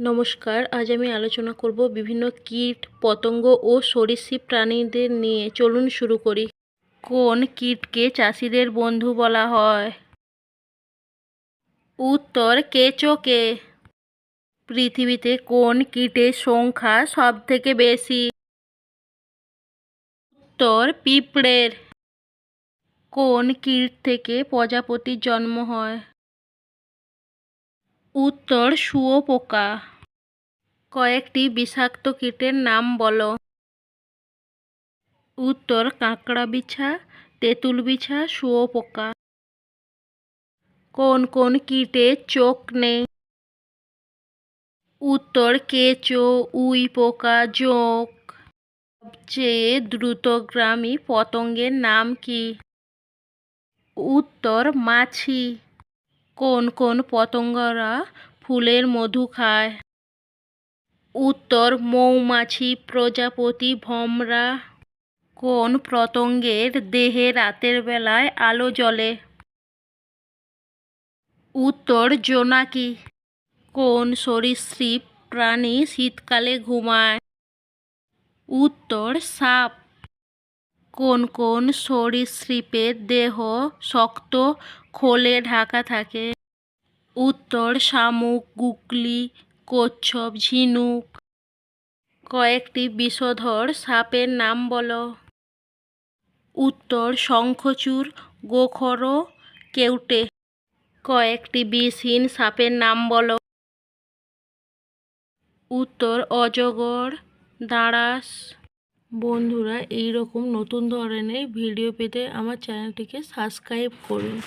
নমস্কার, আজ আমি আলোচনা করব বিভিন্ন কীট, পতঙ্গ ও সরীসৃপ প্রাণীদের নিয়ে। চলুন শুরু করি। কোন কীটকে চাষিদের বন্ধু বলা হয়? উত্তর কেঁচোকে পৃথিবীতে কোন কীটের সংখ্যা সব থেকে বেশি? উত্তর, পিঁপড়ের। কোন কীট থেকে প্রজাপতির জন্ম হয়? উত্তর শুয়োপোকা। কয়েকটি বিষাক্ত কীটের নাম বলো। উত্তর কাঁকড়া বিছা, তেঁতুল বিছা, শুয়োপোকা। কোন কোন কীটে চোখ নেই? উত্তর কেঁচো উই পোকা জোঁক। সবচেয়ে দ্রুতগ্রামী পতঙ্গের নাম কি? উত্তর মাছি। কোন কোন পতঙ্গরা ফুলের মধু খায়? উত্তর, মৌমাছি, প্রজাপতি, ভমরা। কোন পতঙ্গের দেহে রাতের বেলায় আলো জ্বলে? উত্তর, জোনাকি। কোন সরীসৃপ প্রাণী শীতকালে ঘুমায়? উত্তর, সাপ। কোন কোন সরীসৃপের দেহ শক্ত, খোলে ঢাকা থাকে? উত্তর, শামুক, গুকলি, কচ্ছপ, ঝিনুক। কয়েকটি বিষধর সাপের নাম বলো। উত্তর শঙ্খচূড় গোখরো, কেউটে। কয়েকটি বিষহীন সাপের নাম বলো। উত্তর, অজগর, দাঁড়াস। বন্ধুরা এই রকম নতুন ধরনের ভিডিও পেতে আমার চ্যানেলটিকে সাবস্ক্রাইব করুন।